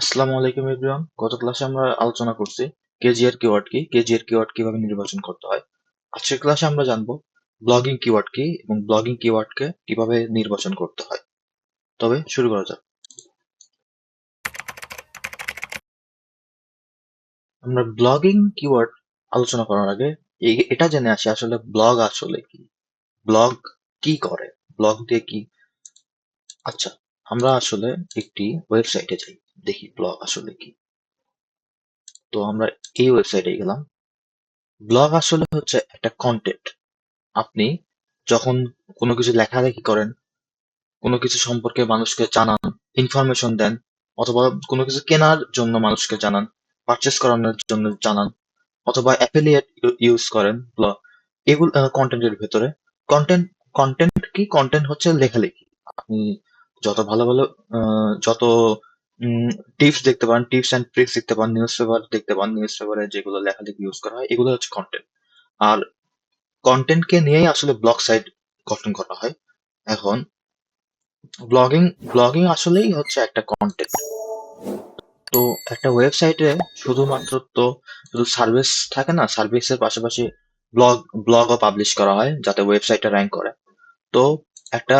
আসসালামু আলাইকুম এভরিওয়ান গত ক্লাসে আমরা আলোচনা করছি কেজিআর কিওয়ার্ড কি কেজিআর কিওয়ার্ড কীভাবে নির্বাচন করতে হয়। আজকের ক্লাসে আমরা জানব ব্লগিং কিওয়ার্ড কি এবং ব্লগিং কিওয়ার্ডকে কীভাবে নির্বাচন করতে হয়। তবে শুরু করা যাক। আমরা ব্লগিং কিওয়ার্ড আলোচনা করার আগে এটা জেনে আসি আসলে ব্লগ আসলে কি। ব্লগ কি করে? ব্লগ দিয়ে কি? আচ্ছা আমরা আসলে একটি ওয়েবসাইটে যাই। দেখি ব্লগ আসলে কি? তো আমরা এই ওয়েবসাইটে গেলাম। ব্লগ আসলে হচ্ছে একটা কন্টেন্ট আপনি যখন কোনো কিছু লেখালেখি করেন, কোনো কিছু সম্পর্কে মানুষকে জানান ইনফরমেশন দেন, অথবা কোনো কিছু কেনার জন্য মানুষকে জানান পারচেস করানোর জন্য জানান, অথবা অ্যাফিলিয়েট ইউজ করেন ব্লগ এগুলো কন্টেন্টের ভেতরে। কন্টেন্ট কন্টেন্ট কি? কন্টেন্ট হচ্ছে লেখালেখি। আপনি যত ভালো ভালো যত টিপস দেখতে পান টিপস অ্যান্ড ট্রিক্স দেখতে পান নিউজ পেপার দেখতে পান নিউজ পেপারে যেগুলো লেখালেখি ইউজ করা হয়, এগুলো হচ্ছে কন্টেন্ট আর কন্টেন্টকে নিয়েই আসলে ব্লগ সাইট গঠন করা হয়। এখন ব্লগিং ব্লগিং আসলেই হচ্ছে একটা কন্টেন্ট তো একটা ওয়েবসাইটে শুধুমাত্র তো শুধু সার্ভিস থাকে না সার্ভিসের পাশাপাশি ব্লগ ব্লগও পাবলিশ করা হয়, যাতে ওয়েবসাইটটা র্যাঙ্ক করে। তো একটা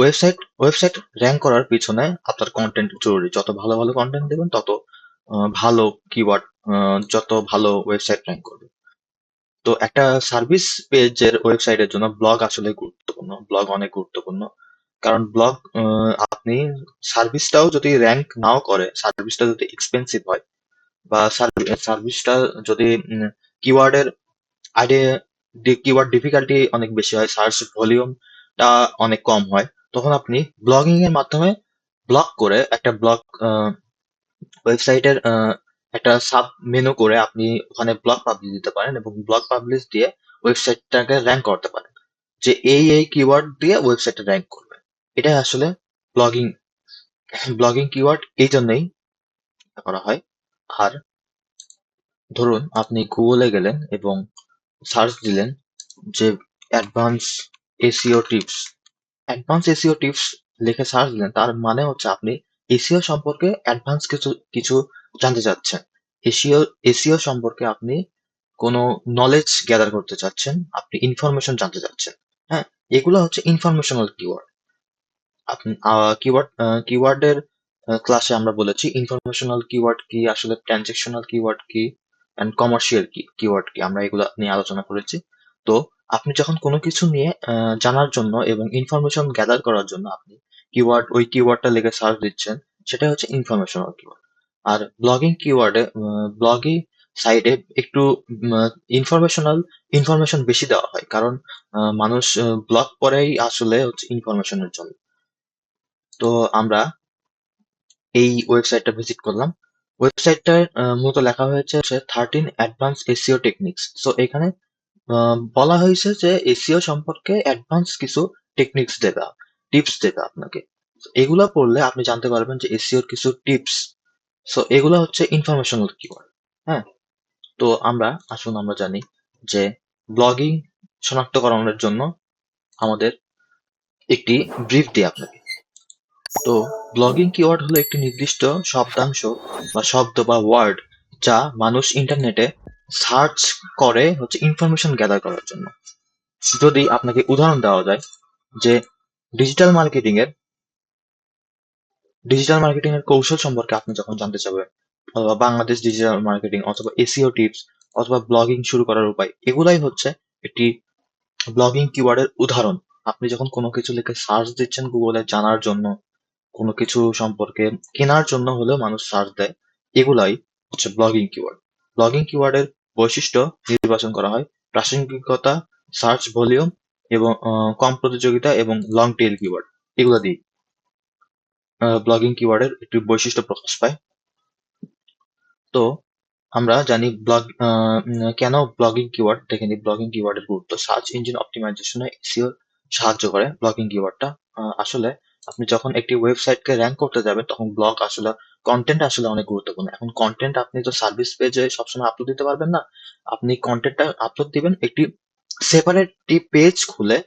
ওয়েবসাইট ওয়েবসাইট র্যাঙ্ক করার পিছনে আপনার কন্টেন্ট জরুরি। যত ভালো ভালো কন্টেন্ট দেবেন, তত ভালো কিওয়ার্ড যত ভালো ওয়েবসাইট র্যাঙ্ক করবে। তো একটা সার্ভিস পেজের ওয়েবসাইটের জন্য ব্লগ আসলে গুরুত্বপূর্ণ। ব্লগ অনেক গুরুত্বপূর্ণ। কারণ ব্লগ আপনি সার্ভিসটাও যদি র্যাঙ্ক নাও করে সার্ভিসটা যদি এক্সপেন্সিভ হয়, বা সার্ভিসটা যদি কিওয়ার্ডের আইডে কিওয়ার্ড ডিফিকাল্টি অনেক বেশি হয় সার্চ ভলিউমটা অনেক কম হয় তখন আপনি ব্লগিং এর মাধ্যমে ব্লগ করে একটা ব্লগ ওয়েবসাইটের একটা সাব মেনু করে আপনি ওখানে ব্লগ পাবলিশ দিতে পারেন এবং ব্লগ পাবলিশ দিয়ে ওয়েবসাইটটাকে র্যাঙ্ক করতে পারেন। যে এই এই কিওয়ার্ড দিয়ে ওয়েবসাইটটা র্যাঙ্ক করবে। এটাই আসলে ব্লগিং ব্লগিং কিওয়ার্ড এই জন্যই করা হয়। আর ধরুন আপনি গুগলে গেলেন এবং সার্চ দিলেন যে advance SEO tips advance SEO tips লিখে সার্চ দিলেন, তার মানে হচ্ছে আপনি এসিও সম্পর্কে অ্যাডভান্স কিছু কিছু জানতে চাচ্ছেন। এসিও এসিও সম্পর্কে আপনি কোনো নলেজ গ্যাদার করতে চাচ্ছেন, আপনি ইনফরমেশন জানতে চাচ্ছেন হ্যাঁ? এগুলো হচ্ছে ইনফরমেশনাল কিওয়ার্ড আপনি কিওয়ার্ড কিওয়ার্ডের ক্লাসে আমরা বলেছি ইনফরমেশনাল কিওয়ার্ড কি, আসলে ট্রানজেকশনাল কিওয়ার্ড কি অ্যান্ড কমার্শিয়াল কি কিওয়ার্ড কি, আমরা এগুলো নিয়ে আলোচনা করেছি। তো আপনি যখন কোনো কিছু নিয়ে আহ, জানার জন্য এবং ইনফরমেশন গ্যাদার করার জন্য আপনি কিওয়ার্ড ওই কিওয়ার্ডটা লিখে সার্চ দিচ্ছেন সেটা হচ্ছে ইনফরমেশনাল কিওয়ার্ড আর ব্লগিং কিওয়ার্ডে ব্লগিং সাইডে একটু ইনফরমেশনাল ইনফরমেশন বেশি দেওয়া হয়। কারণ আহ, মানুষ ব্লগ পড়েই আসলে হচ্ছে ইনফরমেশনের জন্য। তো আমরা এই ওয়েবসাইটটা ভিজিট করলাম। ওয়েবসাইটটার মূলত লেখা হয়েছে thirteen advance SEO techniques so এখানে বলা হয়েছে যে এসিও সম্পর্কে অ্যাডভান্স কিছু টেকনিক্স দেবে টিপস দেবে আপনাকে। এগুলো পড়লে আপনি জানতে পারবেন যে এসিওর কিছু টিপস সো এগুলো হচ্ছে ইনফরমেশনাল কিওয়ার্ড হ্যাঁ? তো আমরা, আসুন আমরা জানি যে ব্লগিং শনাক্তকরণের জন্য আমাদের একটি ব্রিফ দিই আপনাকে। তো ব্লগিং কিওয়ার্ড হলো একটি নির্দিষ্ট শব্দাংশ বা শব্দ বা ওয়ার্ড যা মানুষ ইন্টারনেটে সার্চ করে হচ্ছে ইনফরমেশন গ্যাদার করার জন্য। যদি আপনাকে উদাহরণ দেওয়া যায় যে ডিজিটাল মার্কেটিং এর ডিজিটাল মার্কেটিং এর কৌশল সম্পর্কে আপনি যখন জানতে চাবেন অথবা বাংলাদেশ ডিজিটাল মার্কেটিং অথবা এসিও টিপস অথবা ব্লগিং শুরু করার উপায়, এগুলাই হচ্ছে একটি ব্লগিং কিওয়ার্ডের উদাহরণ। আপনি যখন কোনো কিছু লিখে সার্চ দিচ্ছেন গুগলে জানার জন্য, কোনো কিছু সম্পর্কে কেনার জন্য হলেও মানুষ সার্চ দেয়, এগুলাই হচ্ছে ব্লগিং কিওয়ার্ড ব্লগিং কিওয়ার্ডের বৈশিষ্ট্য নির্বাচন করা হয়। প্রাসঙ্গিকতা, সার্চ ভলিউম এবং কম প্রতিযোগিতা এবং লং টেল কিওয়ার্ড এগুলো দিয়ে ব্লগিং কিওয়ার্ডের একটি বৈশিষ্ট্য প্রকাশ পায়। তো আমরা জানি ব্লগ কেন ব্লগিং কিওয়ার্ড দেখে নিই। ব্লগিং কিওয়ার্ডের গুরুত্ব সার্চ ইঞ্জিন অপটিমাইজেশনে এসিও সাহায্য করে ব্লগিং কিওয়ার্ডটা আসলে আপনি যখন একটি ওয়েবসাইটকে র্যাঙ্ক করতে যাবেন, তখন ব্লগ আসলে কন্টেন্ট আসলে অনেক গুরুত্বপূর্ণ। এখন কন্টেন্ট আপনি তো সার্ভিস পেজে সবসময় আপলোড দিতে পারবেন না। আপনি কন্টেন্টটা আপলোড দিবেন, একটি সেপারেট পেজ খুলে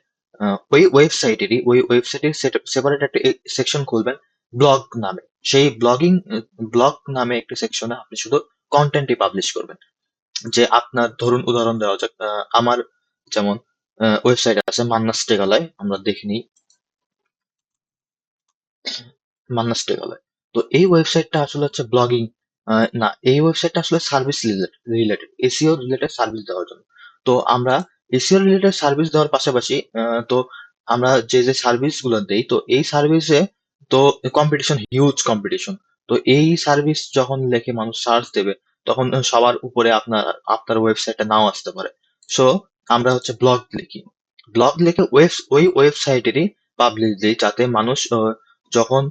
ওই ওয়েবসাইটেরই ওই ওয়েবসাইটের সেপারেট একটা সেকশন খুলবেন ব্লগ নামে। সেই ব্লগিং ব্লগ নামে একটি সেকশনে আপনি শুধু কন্টেন্টই পাবলিশ করবেন। যে আপনার, ধরুন উদাহরণ দেওয়া যাক আমার যেমন ওয়েবসাইট আছে মান্নাস টেকালয় আমরা দেখে নিই। মান্নাস টেকালয় তো এই ওয়েবসাইটটা আসলে হচ্ছে ব্লগিং না, এই ওয়েবসাইটটা আসলে service related SEO related service দেওয়ার জন্য। তো আমরা এসিও রিলেটেড সার্ভিস দেওয়ার পাশাপাশি তো আমরা যে যে সার্ভিসগুলো দেই, তো এই সার্ভিসে তো কম্পিটিশন হিউজ কম্পিটিশন তো এই সার্ভিস যখন লেখে মানুষ সার্চ দেবে, তখন সবার উপরে আপনার আপনার ওয়েবসাইটটা নাও আসতে পারে। সো আমরা হচ্ছে ব্লগ লিখি। ব্লগ লিখে ওয়েব ওই ওয়েবসাইটেরই পাবলিশ দিই, যাতে মানুষ যখন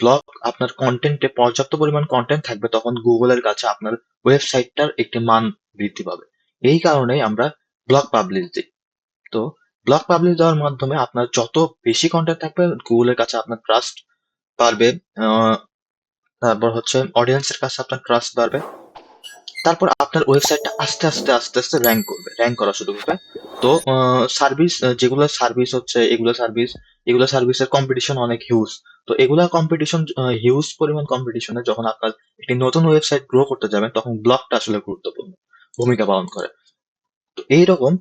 ব্লগ আপনার কন্টেন্টে পর্যাপ্ত পরিমাণ কন্টেন্ট থাকবে, তখন গুগলের কাছে আপনার ওয়েবসাইটটার একটি মান বৃদ্ধি পাবে। এই কারণেই আমরা ব্লগ পাবলিশ দিই। তো ব্লগ পাবলিশ দেওয়ার মাধ্যমে আপনার যত বেশি কন্টেন্ট থাকবে গুগলের কাছে আপনার ট্রাস্ট বাড়বে তারপর হচ্ছে অডিয়েন্সের কাছে আপনার ট্রাস্ট বাড়বে। তারপর আপনার ওয়েবসাইটটা আস্তে আস্তে আস্তে আস্তে র্যাঙ্ক করবে র্যাঙ্ক করা শুরু করবে। তো সার্ভিস যেগুলো সার্ভিস হচ্ছে, এগুলো সার্ভিস এগুলো সার্ভিসের কম্পিটিশন অনেক হিউজ তো এগুলা কম্পিটিশন হিউজ পরিমাণ কম্পিটিশনে যখন আপনার একটি নতুন ওয়েবসাইট গ্রো করতে যাবেন, তখন ব্লগটা আসলে গুরুত্বপূর্ণ, ভূমিকা পালন করে। তো এইরকম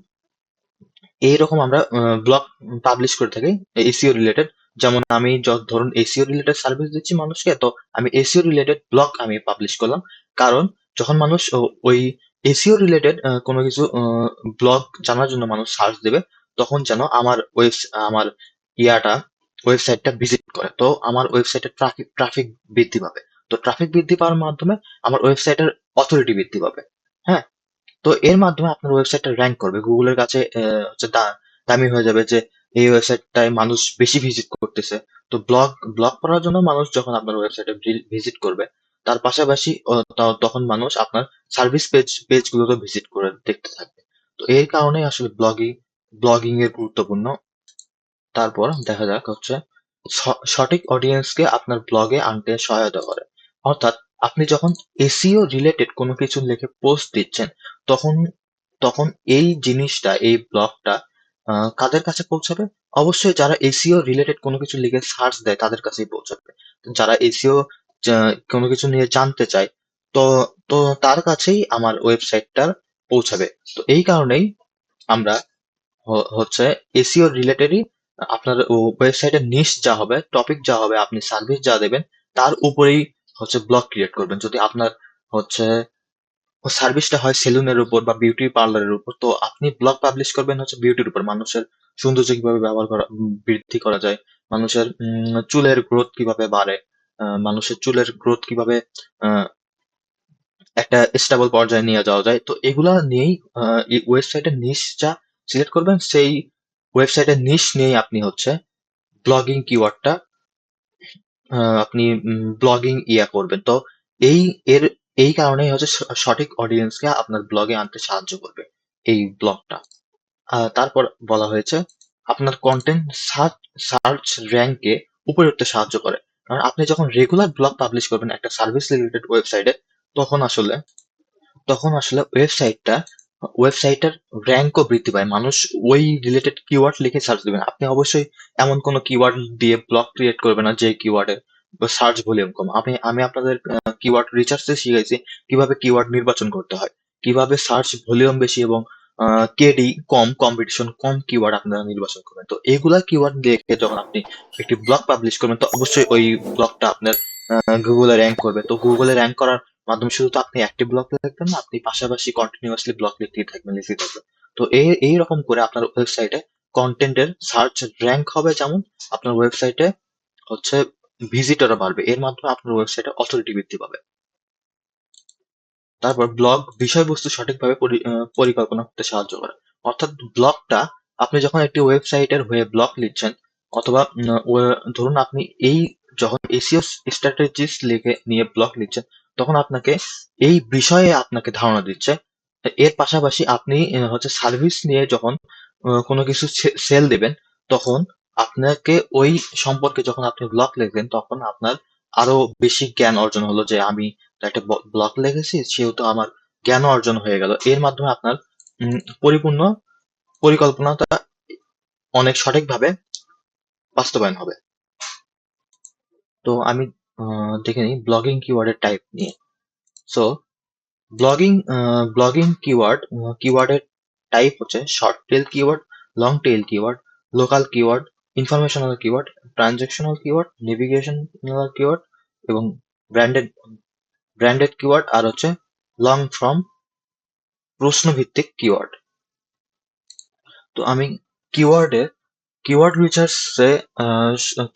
এইরকম আমরা ব্লগ পাবলিশ করে থাকি এসিও রিলেটেড যেমন আমি ধরুন এসিও রিলেটেড সার্ভিস দিচ্ছি মানুষকে, তো আমি এসিও রিলেটেড ব্লগ আমি পাবলিশ করলাম। কারণ যখন মানুষ ওই এসিও রিলেটেড কোনো কিছু ব্লগ জানার জন্য মানুষ সার্চ দেবে, তখন যেন আমার ওয়েব আমার ইয়াটা ওয়েবসাইটটা ভিজিট করে। তো আমার ওয়েবসাইটের ট্রাফিক ট্রাফিক বৃদ্ধি পাবে। তো ট্রাফিক বৃদ্ধি পাওয়ার মাধ্যমে আমার ওয়েবসাইটের অথরিটি বৃদ্ধি পাবে। হ্যাঁ? তো এর মাধ্যমে আপনার ওয়েবসাইটটা র্যাঙ্ক করবে। গুগলের কাছে হচ্ছে দামি হয়ে যাবে যে এই ওয়েবসাইটটায় মানুষ বেশি ভিজিট করতেছে। তো ব্লগ ব্লগ করার জন্য মানুষ যখন আপনার ওয়েবসাইটে ভিজিট করবে, তার পাশাপাশি তখন মানুষ আপনার সার্ভিস পেজ পেজগুলোতে ভিজিট করে দেখতে থাকবে। তো এর কারণে আসলে ব্লগিং ব্লগিং এর গুরুত্বপূর্ণ। তারপর দেখা যাক হচ্ছে সঠিক অডিয়েন্সকে আপনার ব্লগে আনতে সহায়তা করে। অর্থাৎ আপনি যখন এসিও রিলেটেড কোনো কিছু লিখে পোস্ট দিচ্ছেন, তখন তখন এই জিনিসটা, এই ব্লগটা কাদের কাছে পৌঁছাবে? অবশ্যই যারা এসিও রিলেটেড কোনো কিছু লিখে সার্চ দেয়, তাদের কাছেই পৌঁছাবে। যারা এসিও কোনো কিছু নিয়ে জানতে চায়, তো তো তার কাছেই আমার ওয়েবসাইটটা পৌঁছাবে। তো এই কারণেই আমরা হচ্ছে এসিও রিলেটেডই আপনার ওয়েবসাইটের নিশ যা হবে টপিক যা হবে, আপনি সার্ভিস যা দেবেন, তার উপরেই হচ্ছে ব্লগ ক্রিয়েট করবেন। যদি আপনার হচ্ছে সার্ভিসটা হয় সেলুনের উপর বা বিউটি পার্লারের উপর, তো আপনি ব্লগ পাবলিশ করবেন হচ্ছে বিউটির উপর। মানুষের সৌন্দর্য কীভাবে ব্যবহার করা বৃদ্ধি করা যায়, মানুষের চুলের গ্রোথ কীভাবে বাড়ে মানুষের চুলের গ্রোথ কীভাবে একটা স্টেবল পর্যায়ে নিয়ে যাওয়া যায়, তো এগুলা নিয়েই ওয়েবসাইটের নিশ যা সিলেক্ট করবেন, সেই ওয়েবসাইটের নিশ নিয়েই আপনি হচ্ছে ব্লগিং কিওয়ার্ডটা আপনি ব্লগিং ইয়া করবেন। তো এই, এর, এই কারণেই হচ্ছে সঠিক অডিয়েন্সকে আপনার ব্লগে আনতে সাহায্য করবে এই ব্লগটা তারপর বলা হয়েছে, আপনার কন্টেন্ট সার্চ সার্চ র্যাঙ্কে উপরে উঠতে সাহায্য করে। কারণ আপনি যখন রেগুলার ব্লগ পাবলিশ করবেন একটা সার্ভিস রিলেটেড ওয়েবসাইটে তখন আসলে তখন আসলে ওয়েবসাইটটা ওয়েবসাইটের র্যাঙ্কও বৃদ্ধি পায়। মানুষ ওই রিলেটেড কিওয়ার্ড লিখে সার্চ দেবেন আপনি অবশ্যই এমন কোনো কিওয়ার্ড দিয়ে ব্লগ ক্রিয়েট করবেন না যে কিওয়ার্ডে সার্চ ভলিউম কম। আমি আমি আপনাদের কিওয়ার্ড রিসার্চে শিখাইছি কীভাবে কিওয়ার্ড নির্বাচন করতে হয়। কীভাবে সার্চ ভলিউম বেশি এবং কেডি কম কম্পিটিশন কম কিওয়ার্ড আপনারা নির্বাচন করবেন। তো এগুলা কিওয়ার্ড দেখে যখন আপনি একটি ব্লগ পাবলিশ করবেন, তো অবশ্যই ওই ব্লগটা আপনার গুগলে র্যাঙ্ক করবে। তো গুগলে র্যাঙ্ক করার মাধ্যমে শুধু তো আপনি একটি ব্লগ লিখবেন না, আপনি পাশাপাশি কন্টিনিউয়াসলি ব্লক লিখতেই থাকবেন লিখতেই থাকবেন। তো এই এই রকম করে আপনার ওয়েবসাইটে কন্টেন্টের সার্চ র্যাঙ্ক হবে যেমন আপনার ওয়েবসাইটে হচ্ছে ভিজিটরও বাড়বে। এর মাধ্যমে আপনার ওয়েবসাইটে অথরিটি বৃদ্ধি পাবে। তারপর ব্লগ বিষয়বস্তু সঠিকভাবে পরি- পরিকল্পনা করতে সাহায্য করে। অর্থাৎ ব্লগটা আপনি যখন একটি ওয়েবসাইটের হয়ে ব্লগ লিখছেন, অথবা ধরুন আপনি এই যখন এসিও স্ট্র্যাটেজিস লিখে নিয়ে ব্লগ লিখছেন তখন আপনাকে এই বিষয়ে আপনাকে ধারণা দিচ্ছে। এর পাশাপাশি আপনি হচ্ছে সার্ভিস নিয়ে যখন কোনো কিছু সেল দেবেন, তখন আপনাকে ওই সম্পর্কে যখন আপনি ব্লগ লিখবেন, তখন আপনার আরও বেশি জ্ঞান অর্জন হলো যে, আমি একটা ব্লগ লিখেছি, সেহেতু আমার জ্ঞান অর্জন হয়ে গেল। এর মাধ্যমে আপনার পরিপূর্ণ পরিকল্পনাটা অনেক সঠিকভাবে বাস্তবায়ন হবে। তো আমি দেখে নিই ব্লগিং কিওয়ার্ডের টাইপ নিয়ে। সো ব্লগিং ব্লগিং কিওয়ার্ড কিওয়ার্ডের টাইপ হচ্ছে short tail keyword long tail keyword local keyword informational keyword transactional keyword navigational keyword এবং ব্র্যান্ডেড ব্র্যান্ডেড কিওয়ার্ড আর হচ্ছে লং ফর্ম প্রশ্নভিত্তিক কিওয়ার্ড তো আমি কিওয়ার্ডে কিওয়ার্ড রিসার্চে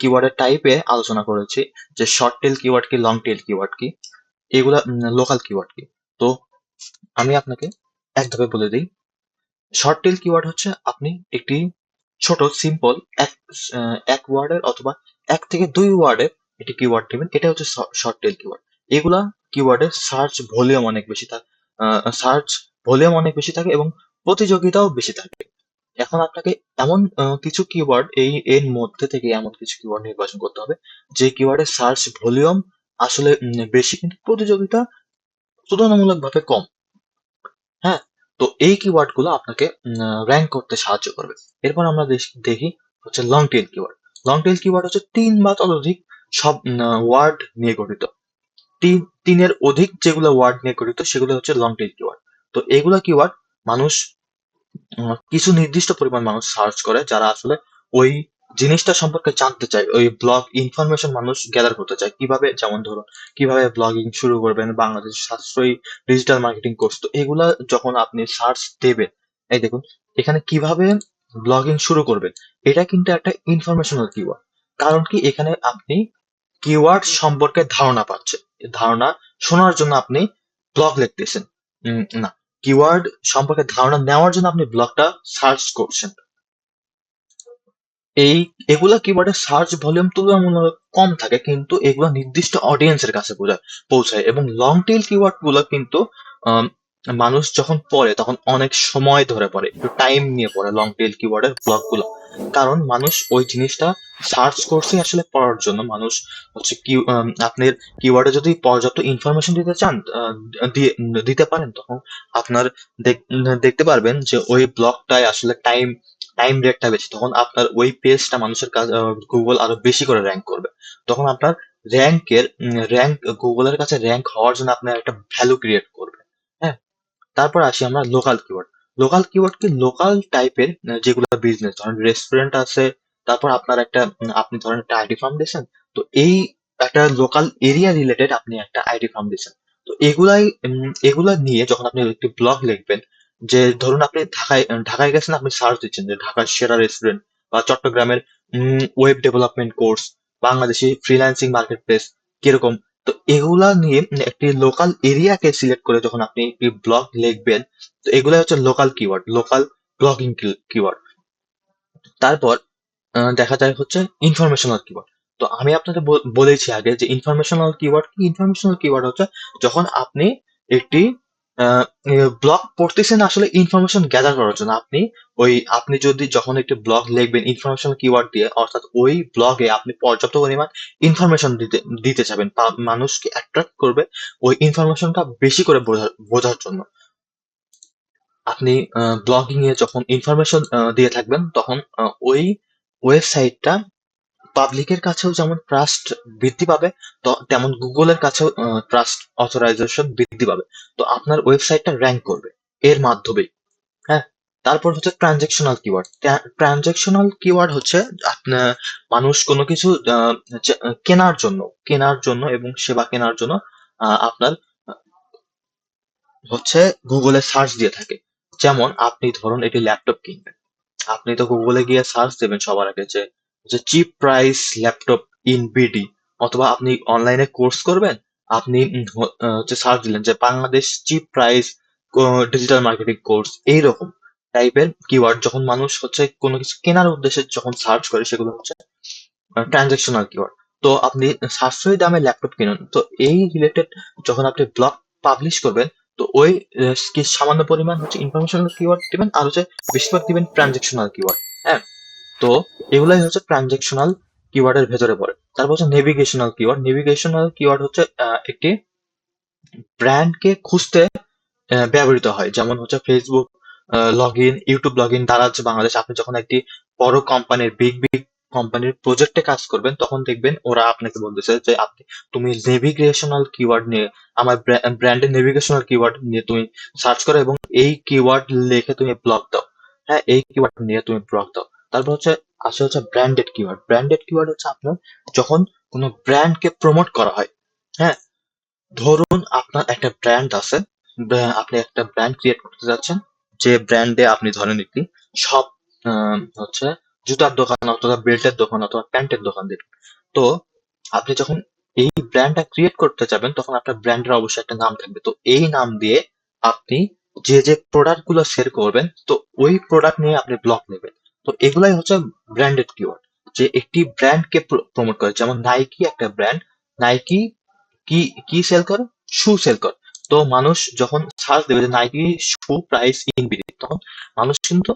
কিওয়ার্ডের টাইপে আলোচনা করেছি যে শর্ট টেল কিওয়ার্ড কি লং টেল কিওয়ার্ড কি, এগুলা লোকাল কিওয়ার্ড কি। তো আমি আপনাকে এক ধাপে বলে দিই। শর্ট টেল কিওয়ার্ড হচ্ছে আপনি একটি ছোট সিম্পল এক এক ওয়ার্ডের অথবা এক থেকে দুই ওয়ার্ডের একটি কিওয়ার্ড নেবেন। এটা হচ্ছে শর্ট টেল কিওয়ার্ড এগুলা কিওয়ার্ডের সার্চ ভলিউম অনেক বেশি থাকে সার্চ ভলিউম অনেক বেশি থাকে এবং প্রতিযোগিতাও বেশি থাকে। এখন আপনাকে এমন কিছু কিওয়ার্ড এই, এর মধ্যে থেকে এমন কিছু কিওয়ার্ড নির্বাচন করতে হবে, যে কিওয়ার্ডের সার্চ ভলিউম আসলে বেশি কিন্তু প্রতিযোগিতা তুলনামূলকভাবে কম। হ্যাঁ তো এই কিওয়ার্ডগুলো আপনাকে র্যাঙ্ক করতে সাহায্য করবে। এরপর আমরা দেখ- দেখি হচ্ছে long tail keyword long tail keyword হচ্ছে তিন বা ততোধিক সব ওয়ার্ড নিয়ে গঠিত। তিন, তিনের অধিক যেগুলো ওয়ার্ড নিয়ে গঠিত সেগুলো হচ্ছে লং টেল কিওয়ার্ড তো এগুলো কিওয়ার্ড মানুষ কিছু নির্দিষ্ট পরিমাণ মানুষ সার্চ করে যারা আসলে ওই জিনিসটা সম্পর্কে জানতে চায়, ওই ব্লগ ইনফরমেশন মানুষ গ্যাদার করতে চায়। কীভাবে, যেমন ধরুন, কীভাবে ব্লগিং শুরু করবেন, বাংলাদেশ সাশ্রয়ী ডিজিটাল মার্কেটিং কোর্স তো এগুলা যখন আপনি সার্চ দেবেন, এই দেখুন, এখানে কীভাবে ব্লগিং শুরু করবেন, এটা কিন্তু একটা ইনফরমেশনাল কিওয়ার্ড কারণ কি, এখানে আপনি কিওয়ার্ড সম্পর্কে ধারণা পাচ্ছেন, ধারণা শোনার জন্য আপনি ব্লগ লিখতেছেন। না কিওয়ার্ড সম্পর্কে ধারণা নেওয়ার জন্য আপনি ব্লগটা সার্চ করছেন। এই, এগুলা কিওয়ার্ডের সার্চ ভলিউম তুলনামূলক কম থাকে, কিন্তু এগুলো নির্দিষ্ট অডিয়েন্সের কাছে পৌঁছায় এবং লং টেল কিওয়ার্ডগুলো কিন্তু মানুষ যখন পড়ে, তখন অনেক সময় ধরে পড়ে, একটু টাইম নিয়ে পড়ে লং টেল কিওয়ার্ডের ব্লগগুলো। কারণ মানুষ ওই জিনিসটা সার্চ করছে আসলে পড়ার জন্য। মানুষ হচ্ছে কি আপনার কিওয়ার্ডে যদি পর্যাপ্ত ইনফরমেশন দিতে চান দিতে পারেন, তখন আপনার দেখ- দেখতে পারবেন যে ওই ব্লগটায় আসলে টাইম টাইম রেটটা বেশি। তখন আপনার ওই পেজটা মানুষের কাছে গুগল আরও বেশি করে র্যাঙ্ক করবে। তখন আপনার র্যাঙ্কের র্যাঙ্ক গুগলের কাছে র্যাঙ্ক হওয়ার জন্য আপনার একটা ভ্যালু ক্রিয়েট করবে। তারপর আসি আমরা লোকাল কিওয়ার্ড লোকাল কিওয়ার্ড কি? লোকাল টাইপের যেগুলো বিজনেস ধরেন রেস্টুরেন্ট আছে, তারপর আপনার একটা আপনি ধরেন একটা আইটি ফার্ম দিয়েছেন তো এই একটা লোকাল এরিয়া রিলেটেড আপনি একটা আইটি ফার্ম দিয়েছেন তো এগুলাই এগুলা নিয়ে যখন আপনি একটি ব্লগ লিখবেন, যে ধরুন আপনি ঢাকায় ঢাকায় গেছেন, আপনি সার্চ দিচ্ছেন যে ঢাকার সেরা রেস্টুরেন্ট বা চট্টগ্রামের web development course Bangladeshi freelancing market place কীরকম? তো এগুলা নিয়ে একটি লোকাল এরিয়াকে সিলেক্ট করে যখন আপনি একটি ব্লগ লিখবেন, তো এগুলাই হচ্ছে local keyword local blogging keyword তারপর দেখা যায় হচ্ছে ইনফরমেশনাল কিওয়ার্ড তো আমি আপনাকে বল- বলেছি আগে যে ইনফরমেশনাল কিওয়ার্ড কি? ইনফরমেশনাল কিওয়ার্ড হচ্ছে যখন আপনি একটি ব্লগ পড়তেছেন আসলে ইনফরমেশন গ্যাদার করার জন্য। আপনি ওই, আপনি যদি যখন একটি ব্লগ লিখবেন ইনফরমেশন কিওয়ার্ড দিয়ে, অর্থাৎ ওই ব্লগে আপনি পর্যাপ্ত পরিমাণ ইনফরমেশন দিতে দিতে চাবেন মানুষকে অ্যাট্রাক্ট করবে ওই ইনফরমেশনটা বেশি করে বোঝার জন্য। আপনি ব্লগিং এ যখন ইনফরমেশন দিয়ে থাকবেন, তখন ওই ওয়েবসাইটটা পাবলিকের কাছেও যেমন ট্রাস্ট বৃদ্ধি পাবে, তো তেমন গুগলের কাছেও ট্রাস্ট অথরাইজেশন বৃদ্ধি পাবে। তো আপনার ওয়েবসাইটটা র্যাঙ্ক করবে, এর মাধ্যমে হ্যাঁ? তারপর হচ্ছে ট্রানজেকশনাল কিওয়ার্ড ট্রানজেকশনাল কিওয়ার্ড হচ্ছে আপনার মানুষ কোনো কিছু কেনার জন্য কেনার জন্য এবং সেবা কেনার জন্য আপনার, হচ্ছে গুগলে সার্চ দিয়ে থাকে। যেমন আপনি ধরুন একটি ল্যাপটপ কিনবেন। আপনি তো গুগলে গিয়ে সার্চ দেবেন সবার আগে যে যে cheap price laptop in BD অথবা আপনি অনলাইনে কোর্স করবেন আপনি হচ্ছে সার্চ দিলেন যে Bangladesh cheap price digital marketing course এইরকম টাইপের কিওয়ার্ড যখন মানুষ হচ্ছে কোনো কিছু কেনার উদ্দেশ্যে যখন সার্চ করে সেগুলো হচ্ছে ট্রানজাকশনাল কিওয়ার্ড তো আপনি সাশ্রয়ী দামে ল্যাপটপ কিনুন। তো এই রিলেটেড যখন আপনি ব্লগ পাবলিশ করবেন তো ওই কি সামান্য পরিমাণ হচ্ছে ইনফরমেশনাল কিওয়ার্ড দিবেন আর হচ্ছে বেশিরভাগ দিবেন ট্রানজাকশনাল কিওয়ার্ড হ্যাঁ? তো এগুলাই হচ্ছে ট্রানজাকশনাল কিওয়ার্ডের ভেতরে পড়ে। তারপর হচ্ছে নেভিগেশনাল কিওয়ার্ড নেভিগেশনাল কিওয়ার্ড হচ্ছে একটি ব্র্যান্ডকে খুঁজতে ব্যবহৃত হয়। যেমন হচ্ছে Facebook log in YouTube log in Daraz Bangladesh আপনি যখন একটি বড় কোম্পানির বিগ বিগ কোম্পানির প্রজেক্টে কাজ করবেন, তখন দেখবেন ওরা আপনাকে বলতেছে যে, আপনি, তুমি নেভিগেশনাল কিওয়ার্ড নিয়ে, আমার ব্র্যান্ডের নেভিগেশনাল কিওয়ার্ড নিয়ে তুমি সার্চ করো এবং এই কিওয়ার্ড লিখে তুমি ব্লগ দাও। হ্যাঁ এই কিওয়ার্ড নিয়ে তুমি ব্লগ দাও। তারপর হচ্ছে আসে হচ্ছে ব্র্যান্ডেড কিওয়ার্ড ব্র্যান্ডেড কিওয়ার্ড হচ্ছে আপনার যখন কোনো ব্র্যান্ডকে প্রমোট করা হয় হ্যাঁ? ধরুন আপনার একটা ব্র্যান্ড আছে আপনি একটা ব্র্যান্ড ক্রিয়েট করতে যাচ্ছেন, যে ব্র্যান্ডে আপনি ধরেন একটি সব হচ্ছে জুতার দোকান অথবা বেল্টের দোকান অথবা প্যান্টের দোকান দিন তো আপনি যখন এই ব্র্যান্ডটা ক্রিয়েট করতে যাবেন, তখন আপনার ব্র্যান্ডের অবশ্যই একটা নাম থাকবে। তো এই নাম দিয়ে আপনি যে যে প্রোডাক্টগুলো শেয়ার করবেন, তো ওই প্রোডাক্ট নিয়ে আপনি ব্লগ নেবেন। তো এগুলাই হচ্ছে ব্র্যান্ডেড কিওয়ার্ড যে একটি ব্র্যান্ডকে প্রমোট করে। যেমন নাইকি একটা ব্র্যান্ড নাইকি কি কি সেল করে? শু সেল করে। তো মানুষ যখন সার্চ দেবে যে Nike shoe price in BD তখন মানুষ কিন্তু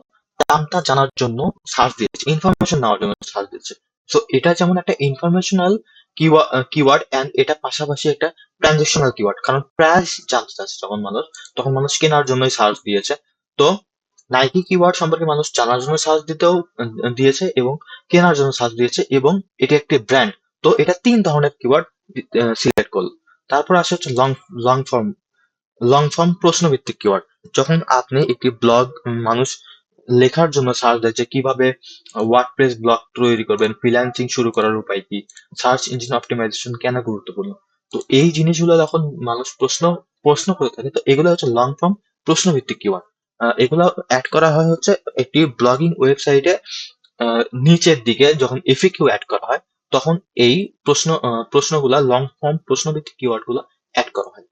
দামটা জানার জন্য সার্চ দিয়েছে ইনফরমেশন নেওয়ার জন্য সার্চ দিচ্ছে সো এটা যেমন একটা ইনফরমেশনাল কিওয়ার্ড অ্যান্ড এটা পাশাপাশি একটা ট্রানজেকশনাল কিওয়ার্ড কারণ প্রাইস জানতে চাচ্ছে যখন মানুষ, তখন মানুষ কেনার জন্যই সার্চ দিয়েছে। তো নাইকি কিওয়ার্ড সম্পর্কে মানুষ জানার জন্য সার্চ দিতেও দিয়েছে এবং কেনার জন্য সার্চ দিয়েছে এবং এটি একটি ব্র্যান্ড তো এটা তিন ধরনের কিওয়ার্ড সিলেক্ট করল। তারপর আসে হচ্ছে long long form long form প্রশ্নভিত্তিক keyword যখন আপনি একটি ব্লগ মানুষ লেখার জন্য সার্চ দেয় যে কীভাবে ওয়ার্ডপ্রেস ব্লগ তৈরি করবেন ফ্রিল্যান্সিং শুরু করার উপায় কি সার্চ ইঞ্জিন অপটিমাইজেশন কেন গুরুত্বপূর্ণ? তো এই জিনিসগুলো যখন মানুষ প্রশ্ন প্রশ্ন করে থাকে, তো এগুলো হচ্ছে লং ফর্ম প্রশ্নভিত্তিক কিওয়ার্ড এগুলো অ্যাড করা হয় হচ্ছে একটি ব্লগিং ওয়েবসাইটে নিচের দিকে যখন এফিকিউ অ্যাড করা হয়, তখন এই প্রশ্ন প্রশ্নগুলা লং ফর্ম প্রশ্নভিত্তিক কিওয়ার্ডগুলো অ্যাড করা হয়।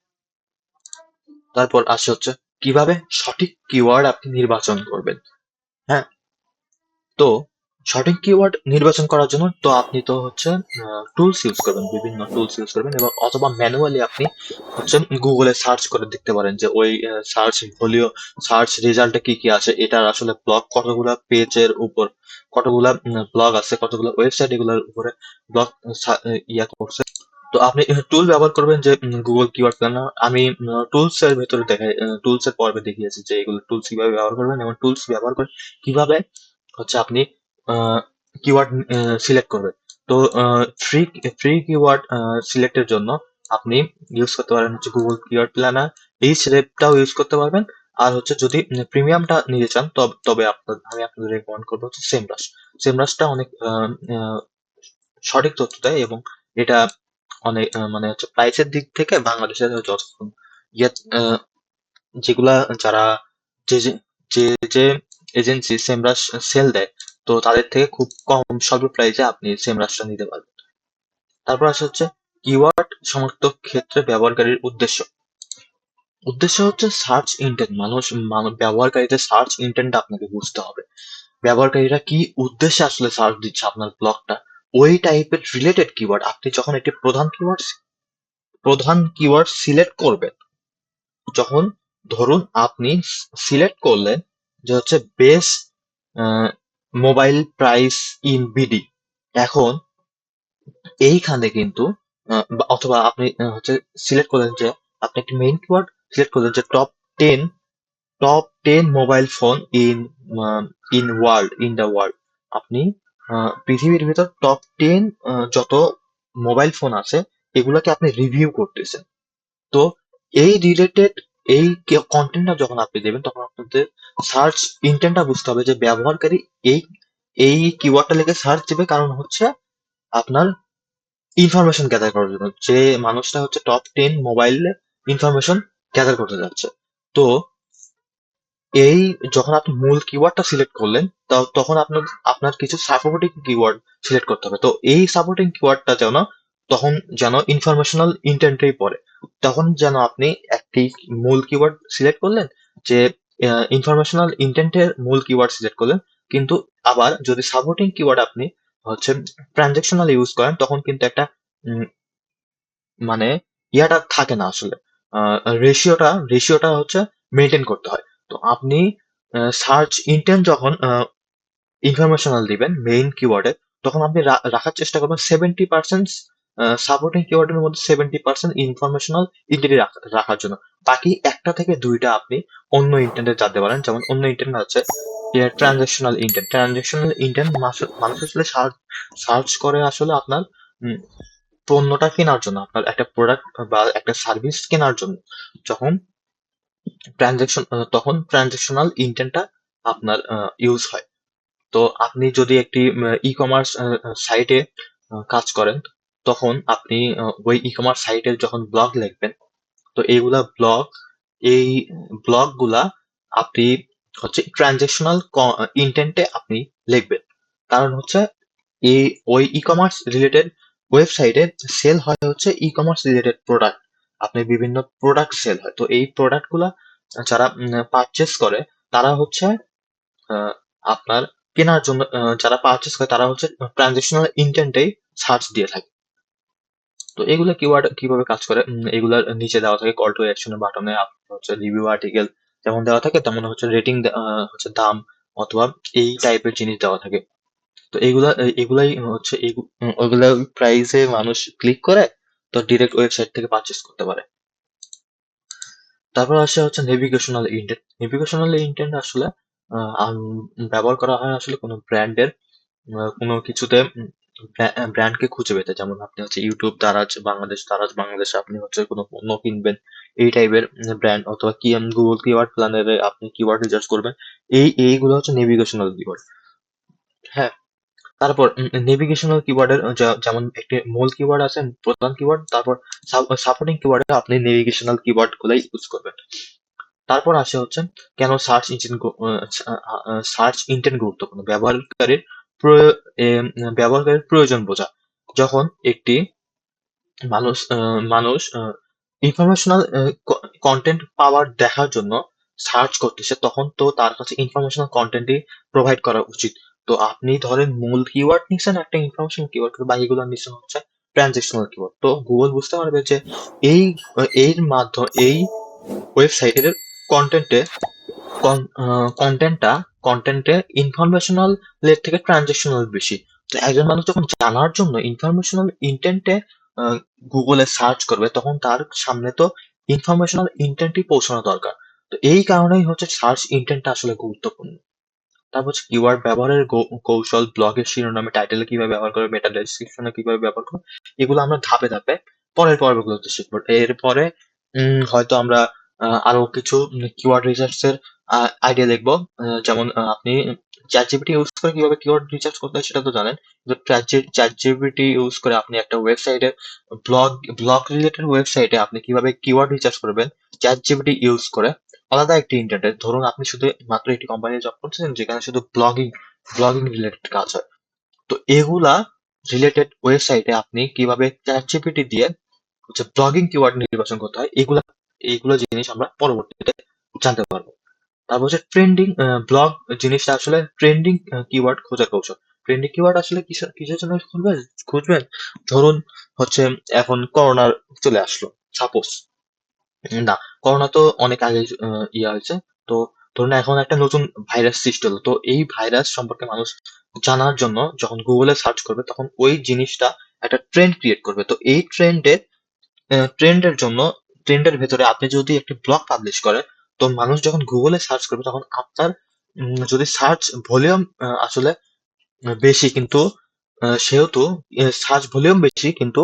তারপর আসে হচ্ছে কীভাবে সঠিক কিওয়ার্ড আপনি নির্বাচন করবেন। হ্যাঁ? তো সঠিক কিওয়ার্ড নির্বাচন করার জন্য তো আপনি তো হচ্ছে টুলস ইউজ করবেন, বিভিন্ন টুলস ইউজ করবেন এবং অথবা ম্যানুয়ালি আপনি হচ্ছে গুগলে সার্চ করে দেখতে পারেন যে ওই সার্চ ভলিও সার্চ রেজাল্টে কি কি আছে, এটার আসলে ব্লগ কতগুলা পেজের উপর, কতগুলা ব্লগ আছে, কতগুলো ওয়েবসাইট এগুলোর উপরে ব্লগ ইয়া করছে। তো আপনি টুল ব্যবহার করবেন যে গুগল কিওয়ার্ড প্ল্যানার আমি টুলস এর ভেতরে দেখাই টুলস এর পর্বে দেখিয়েছি যে এগুলো টুলস কীভাবে ব্যবহার করবেন এবং টুলস ব্যবহার করে কীভাবে হচ্ছে আপনি কিওয়ার্ড সিলেক্ট করবে। তো ফ্রি ফ্রি কিওয়ার্ড সিলেক্টের জন্য আপনি ইউজ করতে পারেন হচ্ছে গুগল কিওয়ার্ড প্ল্যানার এই সিলেক্টটাও ইউজ করতে পারবেন। আর হচ্ছে যদি প্রিমিয়ামটা নিতে চান, তবে আপনার, আমি আপনাদের রেকমেন্ড করব হচ্ছে সেমরাস সেমরাসটা অনেক সঠিক তথ্য দেয় এবং এটা অনেক মানে হচ্ছে প্রাইসের দিক থেকে বাংলাদেশের যতক্ষণ ইয়ে যেগুলা যারা যে যে যে এজেন্সি সেমরাস সেল দেয় তো তাদের থেকে খুব কম স্বল্প প্রাইসে আপনি সেমরাসটা নিতে পারবেন। তারপর আসে হচ্ছে কিওয়ার্ড সমর্থক ক্ষেত্রে ব্যবহারকারীর উদ্দেশ্য। উদ্দেশ্য হচ্ছে সার্চ ইন্টেন্ট মানুষ ব্যবহারকারীদের সার্চ ইন্টেন্ট আপনাকে বুঝতে হবে। ব্যবহারকারীরা কি উদ্দেশ্যে আসলে সার্চ দিচ্ছে আপনার ব্লগটা ওই টাইপের রিলেটেড কিওয়ার্ড আপনি যখন একটি প্রধান কিওয়ার্ড প্রধান কিওয়ার্ড সিলেক্ট করবেন, যখন ধরুন আপনি সিলেক্ট করলেন যে হচ্ছে best mobile price in BD. এখন এইখানে কিন্তু অথবা আপনি হচ্ছে সিলেক্ট করলেন যে, আপনি একটি মেইন কিওয়ার্ড সিলেক্ট করলেন যে top ten top ten mobile phone in in world in the world আপনি পৃথিবীর ভিতর টপ টেন যত মোবাইল ফোন আছে, এগুলোকে আপনি রিভিউ করতেছেন। তো এই রিলেটেড এই কন্টেন্টটা যখন আপনি দেবেন, তখন আপনাদের সার্চ ইন্টেন্টটা বুঝতে হবে যে ব্যবহারকারী এই এই কিওয়ার্ডটা লিখে সার্চ দেবে কারণ হচ্ছে আপনার ইনফরমেশন গ্যাদার করার জন্য। যে মানুষটা হচ্ছে টপ টেন মোবাইলে ইনফরমেশন গ্যাদার করতে যাচ্ছে। তো এই যখন আপনি মূল কিওয়ার্ডটা সিলেক্ট করলেন তখন আপনার আপনার কিছু সাপোর্টিং কিওয়ার্ড সিলেক্ট করতে হবে। তো এই সাপোর্টিং কিওয়ার্ডটা যেন তখন যেন ইনফরমেশনাল ইন্টেন্টেই পড়ে। তখন যেন আপনি একটি মূল কিওয়ার্ড সিলেক্ট করলেন যে ইনফরমেশনাল ইন্টেন্টের মূল কিওয়ার্ড সিলেক্ট করলেন। কিন্তু আবার যদি সাপোর্টিং কিওয়ার্ড আপনি হচ্ছে ট্রানজেকশনাল ইউজ করেন, তখন কিন্তু একটা মানে ইয়াটা থাকে না আসলে। রেশিওটা রেশিওটা হচ্ছে মেনটেন করতে হয়। তো আপনি সার্চ ইন্টেন্ট যখন ইনফরমেশনাল দিবেন মেইন কিওয়ার্ডে তখন আপনি রাখার চেষ্টা করবেন সেভেন্টি পার্সেন্ট সাপোর্টিং কিওয়ার্ডের মধ্যে সেভেন্টি পার্সেন্ট ইনফরমেশনাল ইন্টেন্ট রাখার জন্য। বাকি একটা থেকে দুইটা আপনি অন্য ইন্টারনেট জানতে পারেন। যেমন অন্য ইন্টারনেট আছে ট্রানজাকশনাল ইন্টেন্ট ট্রানজাকশনাল ইন্টেন্ট মানুষ আসলে সার্চ করে আসলে আপনার পণ্যটা কেনার জন্য, আপনার একটা প্রোডাক্ট বা একটা সার্ভিস কেনার জন্য। যখন ট্রানজাকশন তখন ট্রানজাকশনাল ইন্টেন্টটা আপনার ইউজ হয়। তো আপনি যদি একটি ই কমার্স সাইটে কাজ করেন তখন আপনি ওই ই কমার্স সাইটের যখন ব্লগ লিখবেন, তো এইগুলা ব্লগ এই ব্লগগুলা আপনি হচ্ছে ট্রানজেকশনাল ইন্টেন্টে আপনি লিখবেন। কারণ হচ্ছে এই, ওই ই কমার্স রিলেটেড ওয়েবসাইটে সেল হয় হচ্ছে ই কমার্স রিলেটেড প্রোডাক্ট আপনি বিভিন্ন প্রোডাক্ট সেল হয়। তো এই প্রোডাক্টগুলা যারা পারচেস করে, তারা হচ্ছে আপনার কেনার জন্য যারা পারচেস করে, তারা হচ্ছে ট্রানজেকশনাল ইন্টেন্টেই সার্চ দিয়ে থাকে। তো এগুলো কিওয়ার্ড কীভাবে কাজ করে? এগুলার নিচে দেওয়া থাকে কল টু অ্যাকশনের বাটনে হচ্ছে রিভিউ আর্টিকেল যেমন দেওয়া থাকে তেমন হচ্ছে রেটিং হচ্ছে দাম অথবা এই টাইপের জিনিস দেওয়া থাকে। তো এগুলা এগুলাই হচ্ছে এগু- উম, ওগুলা প্রাইসে মানুষ ক্লিক করে তো ডিরেক্ট ওয়েবসাইট থেকে পারচেস করতে পারে। তারপর আসে হচ্ছে নেভিগেশনাল ইন্টেন্ট নেভিগেশনাল ইন্টেন্ট আসলে ব্যবহার করা হয় আসলে কোনো ব্র্যান্ডের কোনো কিছুতে ব্র্যান্ডকে খুঁজে পেতে। যেমন আপনি হচ্ছে ইউটিউব দারাজ বাংলাদেশ দারাজ বাংলাদেশে, আপনি হচ্ছে কোনো পণ্য কিনবেন, এই টাইপের ব্র্যান্ড অথবা কি গুগল কিওয়ার্ড প্ল্যানারে আপনি কিওয়ার্ড রিসার্চ করবেন, এই, এইগুলো হচ্ছে নেভিগেশনাল কিওয়ার্ড হ্যাঁ তারপর নেভিগেশনাল কিওয়ার্ডের যেমন একটি মূল কিওয়ার্ড আছে, প্রধান কিওয়ার্ড তারপর সাপোর্টিং কিওয়ার্ডে আপনি নেভিগেশনাল কিওয়ার্ড গুলাই ইউজ করবেন। তারপর আসে হচ্ছে কেন সার্চ ইঞ্জিন সার্চ ইন্টেন্ট গুরুত্বপূর্ণ। ব্যবহারকারীর ব্যবহারকারীর প্রয়োজন বোঝা। যখন একটি মানুষ মানুষ ইনফরমেশনাল কন্টেন্ট পাওয়ার দেখার জন্য সার্চ করতেছে, তখন তো তার কাছে ইনফরমেশনাল কন্টেন্টই প্রোভাইড করা উচিত। তো আপনি ধরেন মূল কিওয়ার্ড নিচ্ছেন, একটা ইনফরমেশনাল কিওয়ার্ড কিন্তু বাকিগুলো নিচ্ছেন হচ্ছে ট্রানজেকশনাল কিওয়ার্ড তো গুগল বুঝতে পারবে যে এই, এর মাধ্যম, এই ওয়েবসাইটের কন্টেন্টে কন্টেন্টটা কন্টেন্টে ইনফরমেশনাল লেগ থেকে ট্রানজেকশনাল বেশি। তো একজন মানুষ যখন জানার জন্য ইনফরমেশনাল ইন্টেন্টে গুগলে সার্চ করবে, তখন তার সামনে তো ইনফরমেশনাল ইন্টেন্টই পৌঁছানো দরকার। তো এই কারণেই হচ্ছে সার্চ ইন্টেন্টটা আসলে গুরুত্বপূর্ণ। তারপর হচ্ছে কিওয়ার্ড ব্যবহারের কৌশল ব্লগের শিরোনামে টাইটেলে কীভাবে ব্যবহার করবে মেটা ডেসক্রিপশনে কীভাবে ব্যবহার করবে, এগুলো আমরা ধাপে ধাপে পরের পর্বগুলোতে শিখব। এরপরে হয়তো আমরা আরও কিছু কিওয়ার্ড রিসার্চের আইডিয়া দেখব। যেমন আপনি চ্যাট জিপিটি ইউজ করে কীভাবে কিওয়ার্ড রিসার্চ করতে হয় সেটা তো জানেন। কিন্তু চ্যাট জিপিটি ইউজ করে আপনি একটা ওয়েবসাইটে ব্লগ ব্লগ রিলেটেড ওয়েবসাইটে আপনি কীভাবে কিওয়ার্ড রিসার্চ করবেন চ্যাট জিপিটি ইউজ করে। আলাদা একটি ইন্টারনেট ধরুন আপনি শুধু মাত্র একটি কোম্পানি জব করছেন যেখানে শুধু ব্লগিং ব্লগিং রিলেটেড কাজ হয়। তো এগুলা রিলেটেড ওয়েবসাইটে আপনি কীভাবে চ্যাট জিপিটি দিয়ে, হচ্ছে ব্লগিং কিওয়ার্ড নির্বাচন করতে হয়, এগুলা এইগুলো জিনিস আমরা পরবর্তীতে জানতে পারব। তারপর হচ্ছে ট্রেন্ডিং ব্লগ জিনিসটা আসলে ট্রেন্ডিং কিওয়ার্ড খোঁজার কৌশল। ট্রেন্ডিং কিওয়ার্ড আসলে কিসের জন্য খুঁজবেন? খুঁজবেন? ধরুন হচ্ছে এখন করোনার চলে আসলো সাপোজ না করোনা তো অনেক আগে ইয়ে হয়েছে। তো ধরুন এখন একটা নতুন ভাইরাস সৃষ্টি হলো। তো এই ভাইরাস সম্পর্কে মানুষ জানার জন্য যখন গুগলে সার্চ করবে, তখন ওই জিনিসটা একটা ট্রেন্ড ক্রিয়েট করবে। তো এই ট্রেন্ডের ট্রেন্ডের জন্য ট্রেন্ডের ভেতরে আপনি যদি একটি ব্লগ পাবলিশ করেন, তো মানুষ যখন গুগলে সার্চ করবে, তখন আপনার যদি সার্চ ভলিউম আসলে বেশি কিন্তু সেহেতু সার্চ ভলিউম বেশি কিন্তু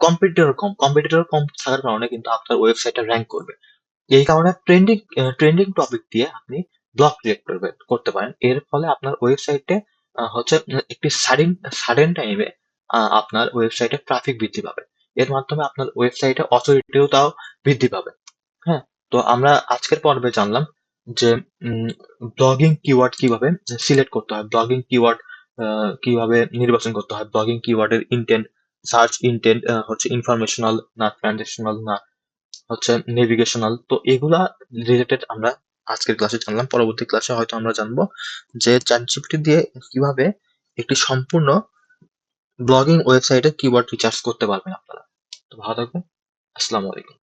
কম্পিটিটর কম কম্পিটিটর কম থাকার কারণে কিন্তু আপনার ওয়েবসাইটটা র্যাঙ্ক করবে। এই কারণে ট্রেন্ডিং ট্রেন্ডিং টপিক দিয়ে আপনি ব্লগ ক্রিয়েট করবে, করতে পারেন। এর ফলে আপনার ওয়েবসাইটে হচ্ছে একটি সাডেন সাডেন টাইমে আপনার ওয়েবসাইটে ট্রাফিক বৃদ্ধি পাবে। এর মাধ্যমে আপনার ওয়েবসাইটে অথরিটিও তাও বৃদ্ধি পাবে। হ্যাঁ তো আমরা আজকের পর্বে জানলাম যে ব্লগিং কিওয়ার্ড কীভাবে সিলেক্ট করতে হয় ব্লগিং কিওয়ার্ড কীভাবে নির্বাচন করতে হয় ব্লগিং কিওয়ার্ডের ইন্টেন্ট সার্চ ইন্টেন্ট হচ্ছে ইনফরমেশনাল না ট্রানজেকশনাল না হচ্ছে নেভিগেশনাল তো এগুলা রিলেটেড আমরা আজকের ক্লাসে জানলাম। পরবর্তী ক্লাসে হয়তো আমরা জানব যে চ্যাটজিপিটি দিয়ে কীভাবে একটি সম্পূর্ণ ব্লগিং ওয়েবসাইটে কিওয়ার্ড রিসার্চ করতে পারবেন আপনারা। তো ভালো থাকবেন। আসসালামু আলাইকুম।